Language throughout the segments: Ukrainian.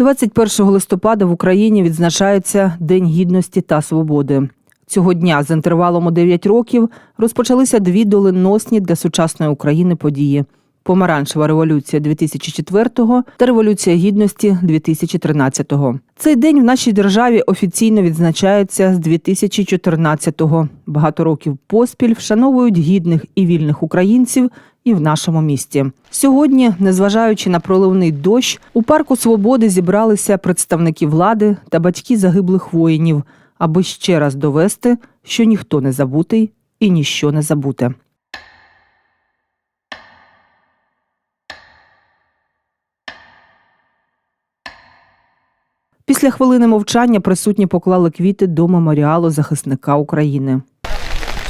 21 листопада в Україні відзначається День гідності та свободи. Цього дня з інтервалом у 9 років розпочалися дві доленосні для сучасної України події: Помаранчева революція 2004 та Революція гідності 2013. Цей день в нашій державі офіційно відзначається з 2014-го. Багато років поспіль вшановують гідних і вільних українців і в нашому місті. Сьогодні, незважаючи на проливний дощ, у парку свободи зібралися представники влади та батьки загиблих воїнів, аби ще раз довести, що ніхто не забутий і ніщо не забуте. Після хвилини мовчання присутні поклали квіти до меморіалу захисника України.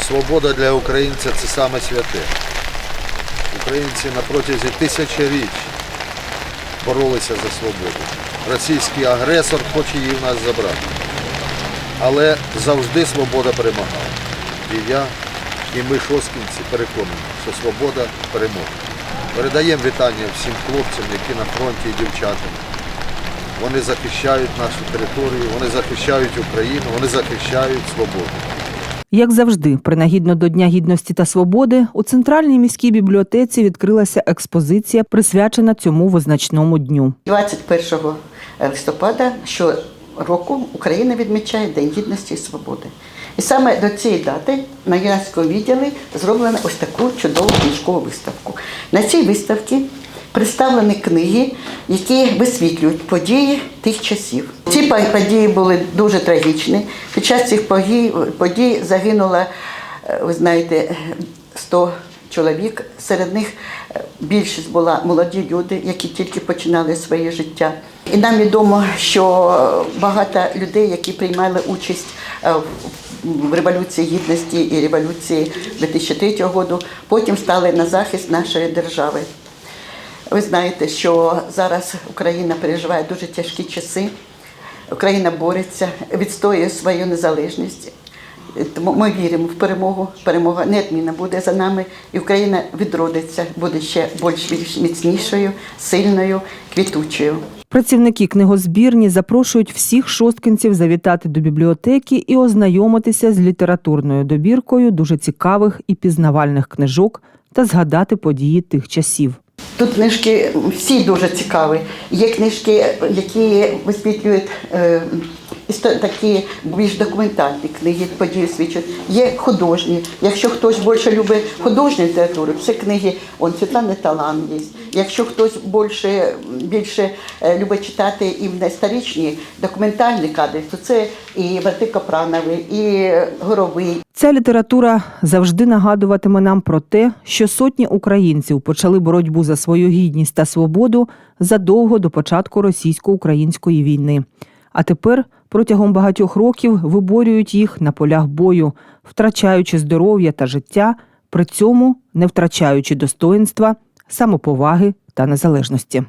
Свобода для українця це саме святе. Українці на протязі тисячоріч боролися за свободу. Російський агресор хоче її в нас забрати. Але завжди свобода перемагала. І я, і ми, шоскінці, переконані, що свобода переможе. Передаємо вітання всім хлопцям, які на фронті і дівчатам. Вони захищають нашу територію, вони захищають Україну, вони захищають свободу. Як завжди, принагідно до Дня гідності та свободи, у центральній міській бібліотеці відкрилася експозиція, присвячена цьому визначному дню. 21 листопада щороку Україна відмічає День гідності і свободи. І саме до цієї дати на юнацькому відділі зроблено ось таку чудову книжкову виставку. На цій виставці представлені книги, які висвітлюють події тих часів. Ці події були дуже трагічні. Під час цих подій, загинуло, е, ви знаєте, 100 чоловік. Серед них е, більшість була молоді люди, які тільки починали своє життя. І нам відомо, що багато людей, які приймали участь е, в революції гідності і революції 2003 року, потім стали на захист нашої держави. Ви знаєте, що зараз Україна переживає дуже тяжкі часи. Україна бореться, відстоює свою незалежність. Тому ми віримо в перемогу. Перемога неодмінно буде за нами, і Україна відродиться, буде ще більш міцнішою, сильною, квітучою. Працівники книгозбірні запрошують всіх шосткинців завітати до бібліотеки і ознайомитися з літературною добіркою дуже цікавих і пізнавальних книжок та згадати події тих часів. Тут книжки всі дуже цікаві. Є книжки, які висвітлюють е, такі більш документальні книги, події свідчать. Є художні. Якщо хтось більше любить художню літературу, це книги он Світлани Талан є. Якщо хтось більше, більше е, любить читати іменно історичні документальні кадри, то це і Варти Капрановий, і Горовий, Ця література завжди нагадуватиме нам про те, що сотні українців почали боротьбу за свою гідність та свободу задовго до початку російсько-української війни. А тепер протягом багатьох років виборюють їх на полях бою, втрачаючи здоров'я та життя, при цьому не втрачаючи достоїнства, самоповаги та незалежності.